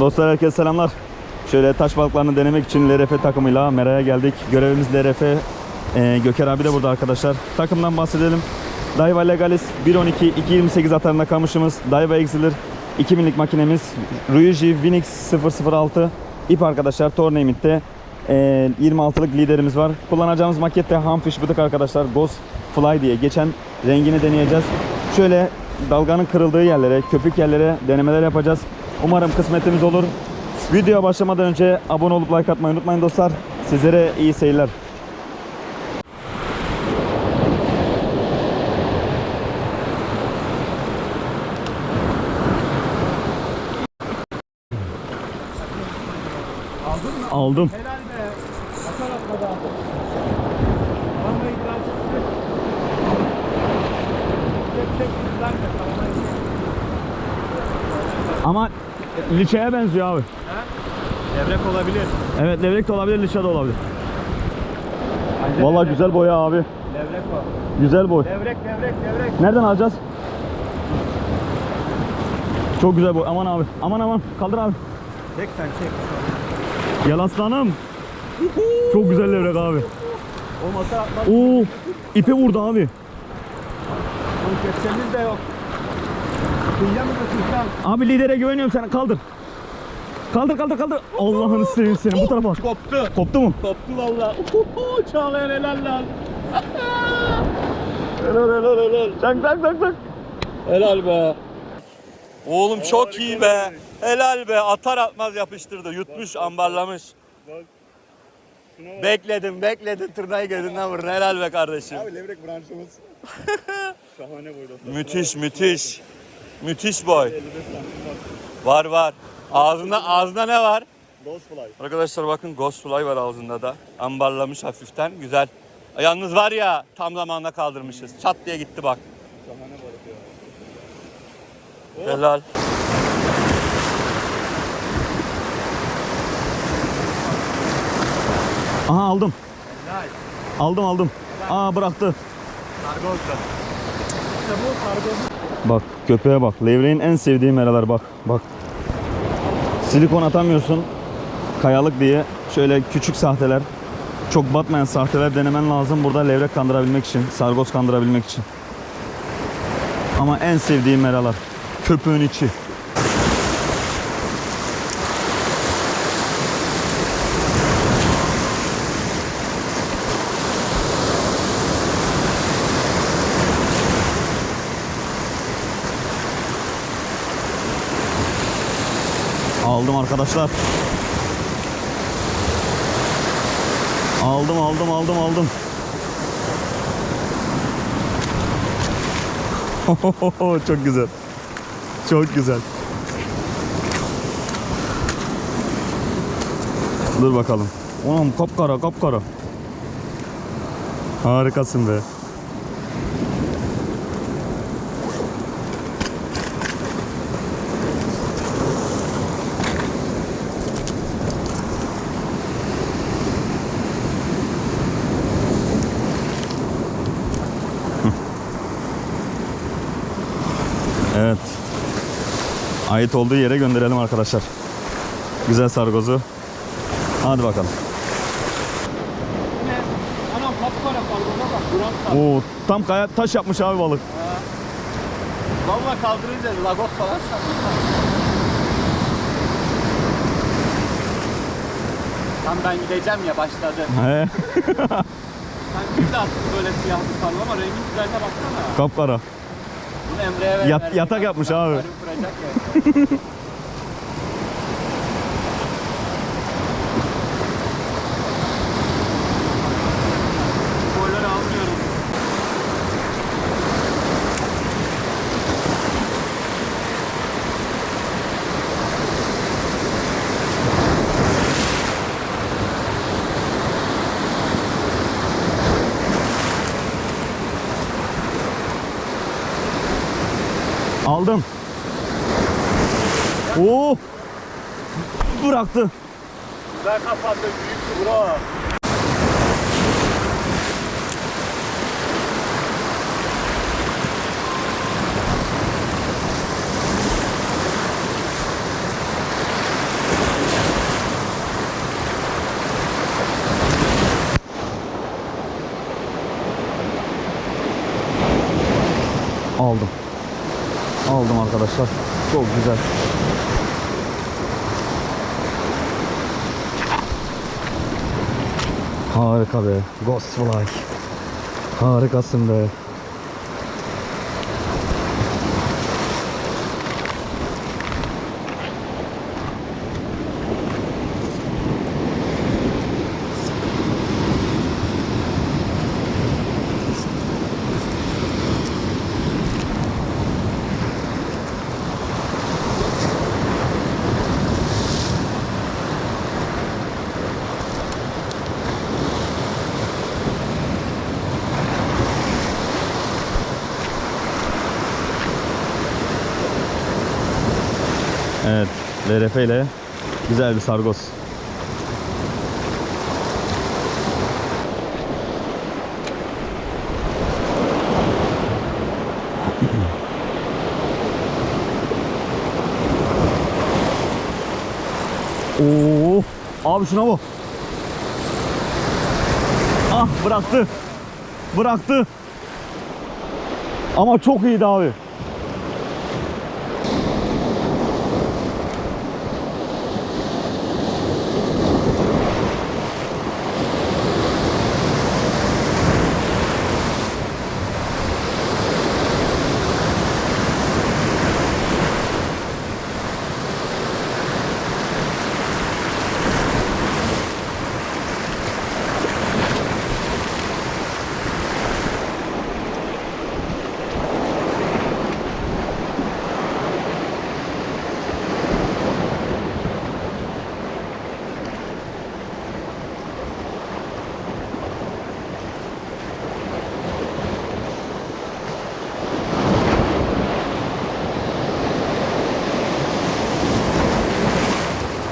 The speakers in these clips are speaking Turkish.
Dostlar herkese selamlar. Şöyle taş balıklarını denemek için LRF takımıyla Mera'ya geldik. Görevimiz LRF. Ee, Göker abi de burada arkadaşlar. Takımdan bahsedelim. Daiwa Legalis 1.12-2.28 atarında kamışımız. Daiwa Exiler 2000'lik makinemiz. Ryuji Winix 006 ip arkadaşlar Tournament'te ee, 26'lık liderimiz var. Kullanacağımız makette Hamfish bıdık arkadaşlar. Ghost Fly diye geçen rengini deneyeceğiz. Şöyle dalganın kırıldığı yerlere, köpük yerlere denemeler yapacağız. Umarım kısmetimiz olur. Videoya başlamadan önce abone olup like atmayı unutmayın dostlar. Sizlere iyi seyirler. Aldım. Helal be. Ama liçeye benziyor abi. Levrek olabilir. Evet levrek de olabilir, liçe de olabilir. Vallahi güzel boya abi. Levrek var. Güzel boy. Levrek, levrek, levrek. Nereden alacağız? Çok güzel boy. Aman abi. Aman aman. Kaldır abi. Çek sen çek. Gel aslanım. Çok güzel levrek abi. O masa atmaz. Oo, ipe vurdu abi. Onun kepçemiz de yok. Abi lidere güveniyorum sana. Kaldır. Kaldır kaldır kaldır. Allah'ını seveyim seni. Bu tarafa. Koptu. Koptu mu? Koptu valla. Çağlayan helal lan. helal helal helal. Tak tak tak tak. Helal be. Oğlum çok iyi be. Helal be. Atar atmaz yapıştırdı. Yutmuş, ambarlamış. Bekledim, bekledim. Tırnayı gözünden vurdun. Helal be kardeşim. Abi levrek branşımız şahane boyda. Müthiş, müthiş. Müthiş boy. Var var. Ağzında ağzında ne var? Ghost fly. Arkadaşlar bakın Ghost Fly var ağzında da. Ambarlamış hafiften. Güzel. Yalnız var ya tam zamanında kaldırmışız. Çat diye gitti bak. Şahane balık ya. Helal. Aha aldım. Aldım aldım. Aa bıraktı. Kargo. İşte bu kargo. Bak köpeğe bak. Levreğin en sevdiği meralar bak. Bak. Silikon atamıyorsun. Kayalık diye şöyle küçük sahteler, çok batmayan sahteler denemen lazım burada levrek kandırabilmek için, sargoz kandırabilmek için. Ama en sevdiğim meralar. Köpüğün içi. Aldım arkadaşlar. Aldım aldım aldım aldım. Çok güzel. Çok güzel. Dur bakalım. Oğlum kapkara kapkara. Harikasın be. Evet. Ait olduğu yere gönderelim arkadaşlar. Güzel sargozu. Hadi bakalım. Oo, tam kaya taş yapmış abi balık. Valla kaldırınca lagos falan. Tam ben gideceğim ya başladı. He, Sen bir de attın böyle siyah bir kargo ama rengin güzelliğine baksana. kapkara. Yat- yatak yapmış abi. Aldım. Oo! Bıraktı. Güzel kapattı. Büyüktü bro. Çok güzel. Harika be. Ghost Fly. Harikasın be. Evet. LRF ile güzel bir sargos. Oo, abi şuna bak. Ah bıraktı. Bıraktı. Ama çok iyiydi abi.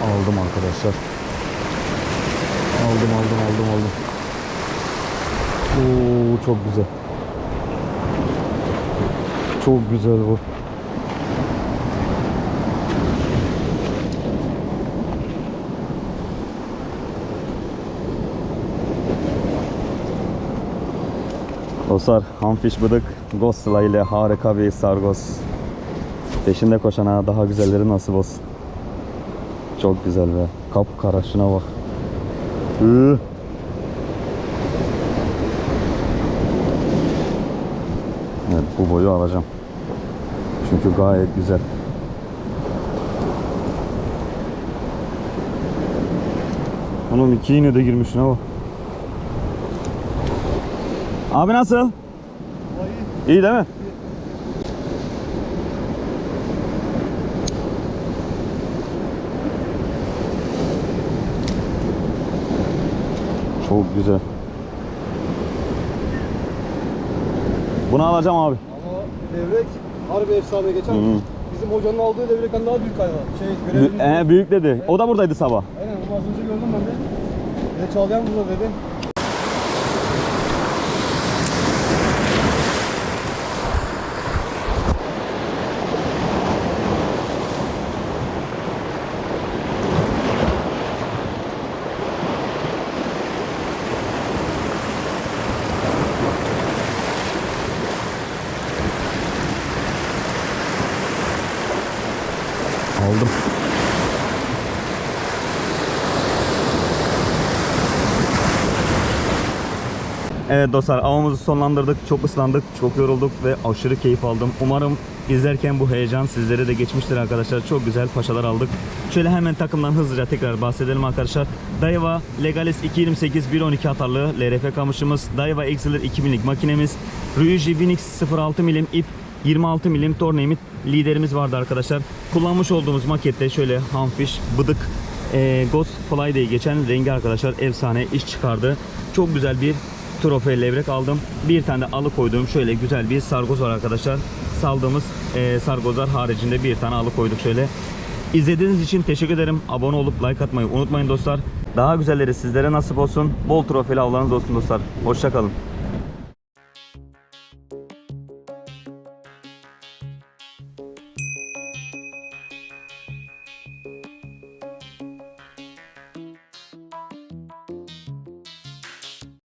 Aldım arkadaşlar. Aldım aldım aldım aldım. Oo çok güzel. Çok güzel bu. Dostlar Hamfish Bıdık Ghostla ile harika bir sargos. Peşinde koşana daha güzelleri nasip olsun. Çok güzel be. Kapkara şuna bak. Hı. Evet bu boyu alacağım. Çünkü gayet güzel. Oğlum iki iğne de girmiş ne o? Abi nasıl? İyi değil mi? Çok güzel. Bunu alacağım abi. Ama levrek harbi efsane geçen Hı. bizim hocanın aldığı levrekten daha büyük hayvan. Şey görevimiz. Ee, büyük dedi. O da buradaydı sabah. Aynen bunu az önce gördüm ben de. Bir de çağlayan burada dedi. Aldım. Evet dostlar avımızı sonlandırdık. Çok ıslandık, çok yorulduk ve aşırı keyif aldım. Umarım izlerken bu heyecan sizlere de geçmiştir arkadaşlar. Çok güzel paşalar aldık. Şöyle hemen takımdan hızlıca tekrar bahsedelim arkadaşlar. Daiwa Legalis 228 112 atarlı LRF kamışımız. Daiwa Exceler 2000'lik makinemiz. Ryuji Vinix 06 milim ip 26 milim tornamit liderimiz vardı arkadaşlar. Kullanmış olduğumuz makette şöyle hamfish, bıdık, e, Ghost Fly diye geçen rengi arkadaşlar efsane iş çıkardı. Çok güzel bir trofe levrek aldım. Bir tane de alıkoyduğum şöyle güzel bir sargoz var arkadaşlar. Saldığımız e, sargozlar haricinde bir tane alıkoyduk şöyle. İzlediğiniz için teşekkür ederim. Abone olup like atmayı unutmayın dostlar. Daha güzelleri sizlere nasip olsun. Bol trofeli avlarınız olsun dostlar. Hoşçakalın.